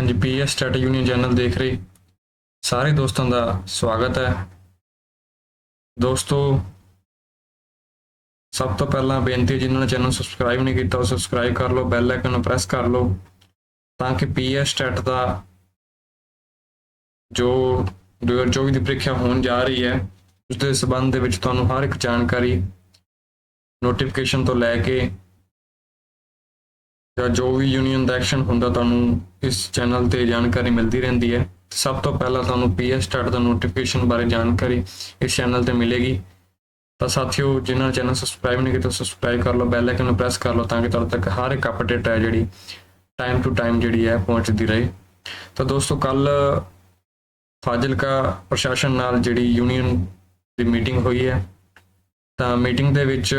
ਹਾਂਜੀ PS state union channel ਦੇਖ ਰਹੇ ਸਾਰੇ ਦੋਸਤਾਂ ਦਾ ਸਵਾਗਤ ਹੈ। ਦੋਸਤੋ, ਸਭ ਤੋਂ ਪਹਿਲਾਂ ਬੇਨਤੀ ਹੈ ਜਿਨ੍ਹਾਂ ਨੇ ਚੈਨਲ ਸਬਸਕ੍ਰਾਈਬ ਨਹੀਂ ਕੀਤਾ, ਉਹ ਸਬਸਕ੍ਰਾਈਬ ਕਰ ਲਓ ਬੈਲ ਆਈਕਨ ਨੂੰ ਪ੍ਰੈਸ ਕਰ ਲਓ, ਤਾਂ ਕਿ ਪੀਐਸ ਸਟੇਟ ਦਾ ਜੋ 2024 ਦੀ ਪ੍ਰੀਖਿਆ ਹੋਣ ਜਾ ਰਹੀ ਹੈ ਉਸ ਦੇ ਸਬੰਧ ਦੇ ਵਿੱਚ ਤੁਹਾਨੂੰ ਹਰ ਇੱਕ ਜਾਣਕਾਰੀ ਨੋਟੀਫਿਕੇਸ਼ਨ ਤੋਂ ਲੈ ਕੇ ਜਾਂ ਜੋ ਵੀ ਯੂਨੀਅਨ ਦਾ ਐਕਸ਼ਨ ਹੁੰਦਾ, ਤੁਹਾਨੂੰ ਇਸ ਚੈਨਲ ਤੇ ਜਾਣਕਾਰੀ ਮਿਲਦੀ ਰਹਿੰਦੀ ਹੈ। ਸਭ ਤੋਂ ਪਹਿਲਾਂ ਤੁਹਾਨੂੰ ਪੀਐਸ ਸਟਾਰਟ ਦਾ ਨੋਟੀਫਿਕੇਸ਼ਨ ਬਾਰੇ ਜਾਣਕਾਰੀ ਇਸ ਚੈਨਲ ਤੇ ਮਿਲੇਗੀ। ਤਾਂ ਸਾਥੀਓ, ਜਿਨ੍ਹਾਂ ਨੇ ਚੈਨਲ ਸਬਸਕ੍ਰਾਈਬ ਨਹੀਂ ਕੀਤਾ ਸਬਸਕ੍ਰਾਈਬ ਕਰ ਲਓ ਬੈਲ ਆਈਕਨ ਨੂੰ ਪ੍ਰੈਸ ਕਰ ਲਓ ਤਾਂ ਕਿ ਤੁਹਾਡੇ ਤੱਕ ਹਰ ਇੱਕ ਅਪਡੇਟ ਹੈ ਜਿਹੜੀ ਟਾਈਮ ਟੂ ਟਾਈਮ ਜਿਹੜੀ ਹੈ, ਪਹੁੰਚਦੀ ਰਹੇ। ਤਾਂ ਦੋਸਤੋ ਕੱਲ ਫਾਜ਼ਿਲਕਾ ਪ੍ਰਸ਼ਾਸਨ ਨਾਲ ਜਿਹੜੀ ਯੂਨੀਅਨ ਦੀ ਮੀਟਿੰਗ ਹੋਈ ਹੈ, ਤਾਂ ਮੀਟਿੰਗ ਦੇ ਵਿੱਚ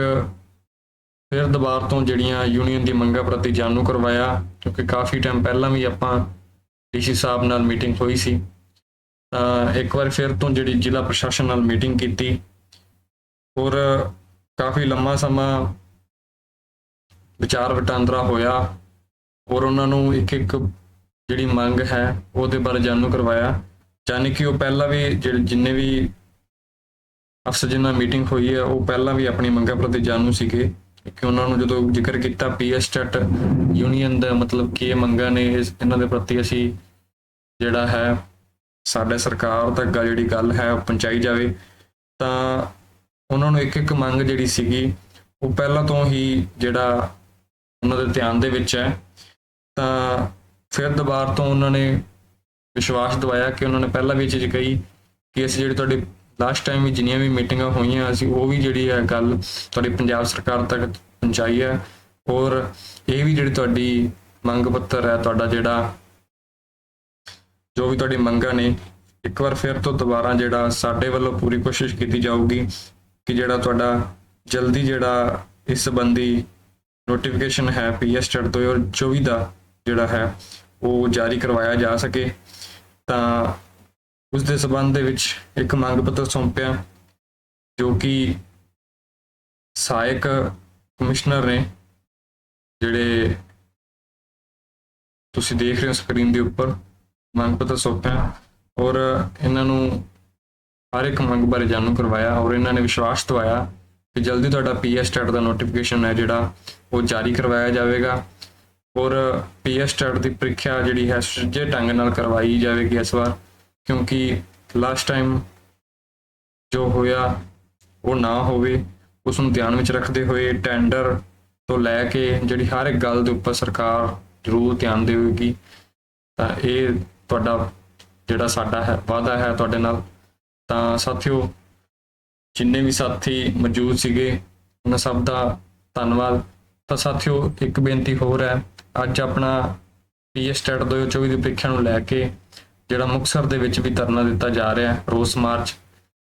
ਫਿਰ ਦੁਬਾਰ ਤੋਂ ਜਿਹੜੀਆਂ ਯੂਨੀਅਨ ਦੀ ਮੰਗਾਂ ਪ੍ਰਤੀ ਜਾਣੂ ਕਰਵਾਇਆ, ਕਿਉਂਕਿ ਕਾਫੀ ਟਾਈਮ ਪਹਿਲਾਂ ਵੀ ਆਪਾਂ ਡੀਸੀ ਸਾਹਿਬ ਨਾਲ ਮੀਟਿੰਗ ਹੋਈ ਸੀ। ਤਾਂ ਇੱਕ ਵਾਰ ਫਿਰ ਤੋਂ ਜਿਹੜੀ ਜ਼ਿਲ੍ਹਾ ਪ੍ਰਸ਼ਾਸਨ ਨਾਲ ਮੀਟਿੰਗ ਕੀਤੀ। ਔਰ ਕਾਫੀ ਲੰਮਾ ਸਮਾਂ ਵਿਚਾਰ ਵਟਾਂਦਰਾ ਹੋਇਆ। ਔਰ ਉਹਨਾਂ ਨੂੰ ਇੱਕ ਇੱਕ ਜਿਹੜੀ ਮੰਗ ਹੈ, ਉਹਦੇ ਬਾਰੇ ਜਾਣੂ ਕਰਵਾਇਆ। ਯਾਨੀ ਕਿ ਉਹ ਪਹਿਲਾਂ ਵੀ ਜਿਹੜੇ ਜਿੰਨੇ ਵੀ ਅਫਸਰ ਜਿਨ੍ਹਾਂ ਮੀਟਿੰਗ ਹੋਈ ਹੈ, ਉਹ ਪਹਿਲਾਂ ਵੀ ਆਪਣੀ ਮੰਗਾਂ ਪ੍ਰਤੀ ਜਾਣੂ ਸੀਗੇ। ਕਿ ਉਹਨਾਂ ਨੂੰ ਜਦੋਂ ਜ਼ਿਕਰ ਕੀਤਾ ਪੀਐਸ ਸਟੇਟ ਯੂਨੀਅਨ ਦਾ ਮਤਲਬ ਕੀ ਇਹ ਮੰਗਾਂ ਨੇ ਇਸ- ਇਹਨਾਂ ਦੇ ਪ੍ਰਤੀ ਅਸੀਂ ਜਿਹੜਾ ਹੈ, ਸਾਡੇ ਸਰਕਾਰ ਤੱਕ ਜਿਹੜੀ ਗੱਲ ਹੈ ਉਹ ਪਹੁੰਚਾਈ ਜਾਵੇ। ਤਾਂ ਉਹਨਾਂ ਨੂੰ ਇੱਕ ਇੱਕ ਮੰਗ ਜਿਹੜੀ ਸੀਗੀ, ਉਹ ਪਹਿਲਾਂ ਤੋਂ ਹੀ ਜਿਹੜਾ ਉਹਨਾਂ ਦੇ ਧਿਆਨ ਦੇ ਵਿੱਚ ਹੈ। ਤਾਂ ਫਿਰ ਦੁਬਾਰ ਤੋਂ ਉਹਨਾਂ ਨੇ ਵਿਸ਼ਵਾਸ ਦਿਵਾਇਆ ਕਿ ਉਹਨਾਂ ਨੇ ਪਹਿਲਾਂ ਵੀ ਇਹ ਚੀਜ਼ ਕਹੀ ਕਿ ਅਸੀਂ ਜਿਹੜੀ ਤੁਹਾਡੀ ਲਾਸਟ ਟਾਈਮ ਵੀ ਜਿੰਨੀਆਂ ਵੀ ਮੀਟਿੰਗਾਂ ਹੋਈਆਂ, ਅਸੀਂ ਉਹ ਵੀ ਜਿਹੜੀ ਹੈ ਗੱਲ ਤੁਹਾਡੀ ਪੰਜਾਬ ਸਰਕਾਰ ਤੱਕ ਪਹੁੰਚਾਈ ਹੈ। ਔਰ ਇਹ ਵੀ ਜਿਹੜੀ ਤੁਹਾਡੀ ਮੰਗ ਪੱਤਰ ਹੈ, ਤੁਹਾਡਾ ਜਿਹੜਾ ਜੋ ਵੀ ਤੁਹਾਡੀ ਮੰਗਾਂ ਨੇ, ਇੱਕ ਵਾਰ ਫਿਰ ਤੋਂ ਦੁਬਾਰਾ ਜਿਹੜਾ ਸਾਡੇ ਵੱਲੋਂ ਪੂਰੀ ਕੋਸ਼ਿਸ਼ ਕੀਤੀ ਜਾਊਗੀ ਕਿ ਜਿਹੜਾ ਤੁਹਾਡਾ ਜਲਦੀ ਜਿਹੜਾ ਇਸ ਸੰਬੰਧੀ ਨੋਟੀਫਿਕੇਸ਼ਨ ਹੈ ਪੀਐਸ ਸਟੇਟ 2024 ਦਾ ਜਿਹੜਾ ਹੈ, ਉਹ ਜਾਰੀ ਕਰਵਾਇਆ ਜਾ ਸਕੇ। ਤਾਂ ਉਸ ਦੇ ਸਬੰਧ ਦੇ ਵਿੱਚ ਇੱਕ ਮੰਗ ਪੱਤਰ ਸੌਂਪਿਆ, ਜੋ ਕਿ ਸਹਾਇਕ ਕਮਿਸ਼ਨਰ ਨੇ, ਜਿਹੜੇ ਤੁਸੀਂ ਦੇਖ ਰਹੇ ਹੋ ਸਕਰੀਨ ਦੇ ਉੱਪਰ, ਮੰਗ ਪੱਤਰ ਸੌਂਪਿਆ ਔਰ ਇਹਨਾਂ ਨੂੰ ਹਰ ਇੱਕ ਮੰਗ ਬਾਰੇ ਜਾਣੂ ਕਰਵਾਇਆ ਔਰ ਇਹਨਾਂ ਨੇ ਵਿਸ਼ਵਾਸ ਦਵਾਇਆ ਕਿ ਜਲਦੀ ਤੁਹਾਡਾ ਪੀਐਸ ਸਟੇਟ ਦਾ ਨੋਟੀਫਿਕੇਸ਼ਨ ਹੈ ਜਿਹੜਾ, ਉਹ ਜਾਰੀ ਕਰਵਾਇਆ ਜਾਵੇਗਾ ਔਰ ਪੀਐਸ ਸਟੇਟ ਦੀ ਪ੍ਰੀਖਿਆ ਜਿਹੜੀ ਹੈ ਸੁਚੱਜੇ ਢੰਗ ਨਾਲ ਕਰਵਾਈ ਜਾਵੇਗੀ ਇਸ ਵਾਰ। ਕਿਉਂਕਿ ਲਾਸਟ ਟਾਈਮ ਜੋ ਹੋਇਆ, ਉਹ ਨਾ ਹੋਵੇ ਉਸ ਨੂੰ ਧਿਆਨ ਵਿੱਚ ਰੱਖਦੇ ਹੋਏ ਟੈਂਡਰ ਤੋਂ ਲੈ ਕੇ ਜਿਹੜੀ ਹਰ ਇੱਕ ਗੱਲ ਦੇ ਉੱਪਰ ਸਰਕਾਰ ਜ਼ਰੂਰ ਧਿਆਨ ਦੇਵੇਗੀ, ਤਾਂ ਇਹ ਤੁਹਾਡਾ ਜਿਹੜਾ ਸਾਡਾ ਹੈ, ਵਾਅਦਾ ਹੈ ਤੁਹਾਡੇ ਨਾਲ। ਤਾਂ ਸਾਥੀਓ, ਜਿੰਨੇ ਵੀ ਸਾਥੀ ਮੌਜੂਦ ਸੀਗੇ, ਉਹਨਾਂ ਸਭ ਦਾ ਧੰਨਵਾਦ। ਤਾਂ ਸਾਥੀਓ, ਇੱਕ ਬੇਨਤੀ ਹੋਰ ਹੈ, ਅੱਜ ਆਪਣਾ ਪੀਐਸ ਸਟੇਟ 2024 ਦੀ ਪ੍ਰੀਖਿਆ ਨੂੰ ਲੈ ਕੇ ਜਿਹੜਾ ਮੁਕਤਸਰ ਦੇ ਵਿੱਚ ਵੀ ਧਰਨਾ ਦਿੱਤਾ ਜਾ ਰਿਹਾ ਹੈ, ਰੋਸ ਮਾਰਚ,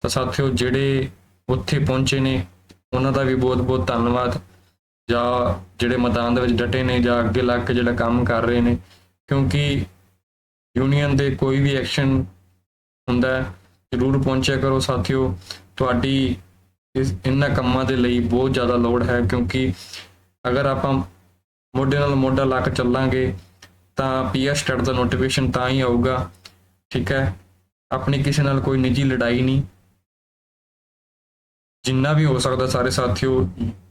ਤਾਂ ਸਾਥੀਓ ਜਿਹੜੇ ਉੱਥੇ ਪਹੁੰਚੇ ਨੇ, ਉਹਨਾਂ ਦਾ ਵੀ ਬਹੁਤ-ਬਹੁਤ ਧੰਨਵਾਦ। ਜਾਂ ਜਿਹੜੇ ਮੈਦਾਨ ਦੇ ਵਿੱਚ ਡਟੇ ਨੇ, ਜਾਂ ਅੱਗੇ ਲੱਗ ਕੇ ਜਿਹੜਾ ਕੰਮ ਕਰ ਰਹੇ ਨੇ, ਕਿਉਂਕਿ ਯੂਨੀਅਨ ਦੇ ਕੋਈ ਵੀ ਐਕਸ਼ਨ ਹੁੰਦਾ ਜ਼ਰੂਰ ਪਹੁੰਚਿਆ ਕਰੋ ਸਾਥੀਓ। ਤੁਹਾਡੀ ਇਸ ਇਹਨਾਂ ਕੰਮਾਂ ਦੇ ਲਈ ਬਹੁਤ ਜ਼ਿਆਦਾ ਲੋੜ ਹੈ, ਕਿਉਂਕਿ ਅਗਰ ਆਪਾਂ ਮੋਢੇ ਨਾਲ ਮੋਢਾ ਲਾ ਕੇ ਚੱਲਾਂਗੇ, ਤਾਂ ਪੀਐਸ ਸਟੇਟ ਦਾ ਨੋਟੀਫਿਕੇਸ਼ਨ ਤਾਂ ਹੀ ਆਊਗਾ ਠੀਕ ਹੈ? ਆਪਣੀ ਕਿਸੇ ਨਾਲ ਕੋਈ ਨਿੱਜੀ ਲੜਾਈ ਨਹੀਂ। ਜਿੰਨਾ ਵੀ ਹੋ ਸਕਦਾ ਸਾਰੇ ਸਾਥੀਓ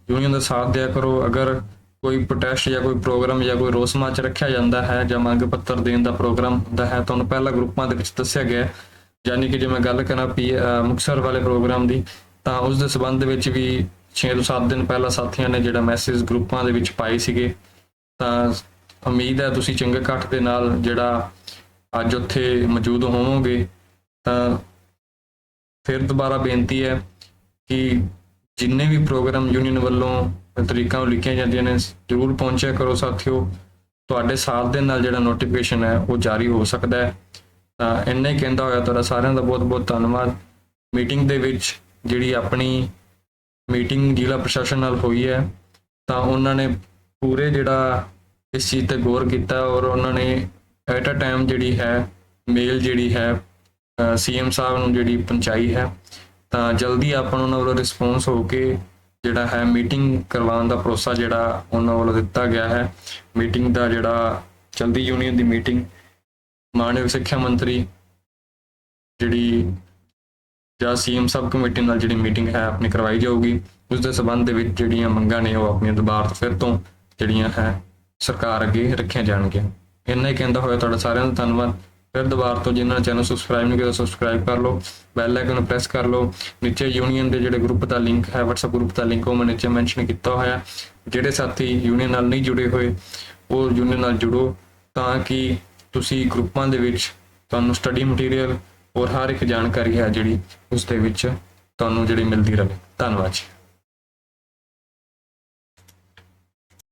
ਯੂਨੀਅਨ ਦਾ ਸਾਥ ਦਿਆ ਕਰੋ। ਅਗਰ ਕੋਈ ਪ੍ਰੋਟੈਸਟ ਜਾਂ ਕੋਈ ਪ੍ਰੋਗਰਾਮ ਜਾਂ ਕੋਈ ਰੋਸ ਮਾਰਚ ਰੱਖਿਆ ਜਾਂਦਾ ਹੈ ਜਾਂ ਮੰਗ ਪੱਤਰ ਦੇਣ ਦਾ ਪ੍ਰੋਗਰਾਮ ਹੁੰਦਾ ਹੈ, ਤੁਹਾਨੂੰ ਪਹਿਲਾਂ ਗਰੁੱਪਾਂ ਦੇ ਵਿੱਚ ਦੱਸਿਆ ਗਿਆ ਹੈ। ਯਾਨੀ ਕਿ ਜੇ ਮੈਂ ਗੱਲ ਕਰਾਂ ਪੀ ਅਹ, ਮੁਕਤਸਰ ਵਾਲੇ ਪ੍ਰੋਗਰਾਮ ਦੀ, ਤਾਂ ਉਸ ਦੇ ਸਬੰਧ ਵਿੱਚ ਵੀ 6 ਤੋਂ 7 ਦਿਨ ਪਹਿਲਾਂ ਸਾਥੀਆਂ ਨੇ ਜਿਹੜਾ ਮੈਸੇਜ ਗਰੁੱਪਾਂ ਦੇ ਵਿੱਚ ਪਾਏ ਸੀਗੇ। ਤਾਂ ਉਮੀਦ ਹੈ ਤੁਸੀਂ ਚੰਗੇ ਇਕੱਠ ਦੇ ਨਾਲ ਜਿਹੜਾ ਅੱਜ ਉੱਥੇ ਮੌਜੂਦ ਹੋਵੋਗੇ, ਤਾਂ ਫਿਰ ਦੁਬਾਰਾ ਬੇਨਤੀ ਹੈ ਕਿ ਜਿੰਨੇ ਵੀ ਪ੍ਰੋਗਰਾਮ ਯੂਨੀਅਨ ਵੱਲੋਂ ਤਰੀਕਾਂ ਨੂੰ ਲਿਖੀਆਂ ਜਾਂਦੀਆਂ ਨੇ, ਜ਼ਰੂਰ ਪਹੁੰਚਿਆ ਕਰੋ ਸਾਥੀਓ। ਤੁਹਾਡੇ ਸਾਥ ਦੇ ਨਾਲ ਜਿਹੜਾ ਨੋਟੀਫਿਕੇਸ਼ਨ ਹੈ, ਉਹ ਜਾਰੀ ਹੋ ਸਕਦਾ ਹੈ। ਤਾਂ ਇੰਨਾ ਹੀ ਕਹਿੰਦਾ ਹੋਇਆ ਤੁਹਾਡਾ ਸਾਰਿਆਂ ਦਾ ਬਹੁਤ ਬਹੁਤ ਧੰਨਵਾਦ। ਮੀਟਿੰਗ ਦੇ ਵਿੱਚ ਜਿਹੜੀ ਆਪਣੀ ਮੀਟਿੰਗ ਜ਼ਿਲ੍ਹਾ ਪ੍ਰਸ਼ਾਸਨ ਨਾਲ ਹੋਈ ਹੈ, ਤਾਂ ਉਹਨਾਂ ਨੇ ਪੂਰੇ ਜਿਹੜਾ ਇਸ ਚੀਜ਼ ਤੇ ਗੌਰ ਕੀਤਾ ਔਰ ਉਹਨਾਂ ਨੇ ਐਟ ਅ ਟਾਈਮ ਜਿਹੜੀ ਹੈ ਮੇਲ ਜਿਹੜੀ ਹੈ ਸੀਐਮ ਸਾਹਿਬ ਨੂੰ ਜਿਹੜੀ ਪਹੁੰਚਾਈ ਹੈ, ਤਾਂ ਜਲਦੀ ਆਪਾਂ ਨੂੰ ਉਹਨਾਂ ਵੱਲੋਂ ਰਿਸਪੌਂਸ ਹੋ ਕੇ ਜਿਹੜਾ ਹੈ ਮੀਟਿੰਗ ਕਰਵਾਉਣ ਦਾ ਭਰੋਸਾ ਜਿਹੜਾ ਉਹਨਾਂ ਵੱਲੋਂ ਦਿੱਤਾ ਗਿਆ ਹੈ। ਮੀਟਿੰਗ ਦਾ ਜਿਹੜਾ ਜਲਦੀ ਯੂਨੀਅਨ ਦੀ ਮੀਟਿੰਗ ਮਾਨਵ ਸਿੱਖਿਆ ਮੰਤਰੀ ਜਿਹੜੀ ਜਾਂ ਸੀਐਮ ਸਬ ਕਮੇਟੀ ਨਾਲ ਜਿਹੜੀ ਮੀਟਿੰਗ ਹੈ ਆਪਣੀ ਕਰਵਾਈ ਜਾਊਗੀ। ਉਸ ਦੇ ਸਬੰਧ ਦੇ ਵਿੱਚ ਜਿਹੜੀਆਂ ਮੰਗਾਂ ਨੇ ਉਹ ਆਪਣੀਆਂ ਦੁਬਾਰਾ ਫਿਰ ਤੋਂ ਜਿਹੜੀਆਂ ਹੈ ਸਰਕਾਰ ਅੱਗੇ ਰੱਖੀਆਂ ਜਾਣਗੀਆਂ। ਇੰਨਾ ਹੀ ਕਹਿੰਦਾ ਹੋਇਆ ਤੁਹਾਡਾ ਸਾਰਿਆਂ ਦਾ ਧੰਨਵਾਦ। ਫਿਰ ਦੁਬਾਰਾ ਤੋਂ ਜਿਨ੍ਹਾਂ ਨੇ ਚੈਨਲ ਸਬਸਕ੍ਰਾਈਬ ਨਹੀਂ ਕੀਤਾ ਸਬਸਕ੍ਰਾਈਬ ਕਰ ਲਓ ਬੈਲ ਆਈਕਨ ਨੂੰ ਪ੍ਰੈਸ ਕਰ ਲਓ। ਨੀਚੇ ਯੂਨੀਅਨ ਦੇ ਜਿਹੜੇ ਗਰੁੱਪ ਦਾ ਲਿੰਕ ਹੈ, WhatsApp ਗਰੁੱਪ ਦਾ ਲਿੰਕ ਉਹ ਮੈਂ ਨੀਚੇ ਮੈਂਸ਼ਨ ਕੀਤਾ ਹੋਇਆ। ਜਿਹੜੇ ਸਾਥੀ ਯੂਨੀਅਨ ਨਾਲ ਨਹੀਂ ਜੁੜੇ ਹੋਏ, ਉਹ ਯੂਨੀਅਨ ਨਾਲ ਜੁੜੋ ਤਾਂ ਕਿ ਤੁਸੀਂ ਗਰੁੱਪਾਂ ਦੇ ਵਿੱਚ ਤੁਹਾਨੂੰ ਸਟੱਡੀ ਮਟੀਰੀਅਲ ਔਰ ਹਰ ਇੱਕ ਜਾਣਕਾਰੀ ਹੈ ਜਿਹੜੀ ਉਸ ਦੇ ਵਿੱਚ ਤੁਹਾਨੂੰ ਜਿਹੜੀ ਮਿਲਦੀ ਰਹੇ। ਧੰਨਵਾਦ ਜੀ।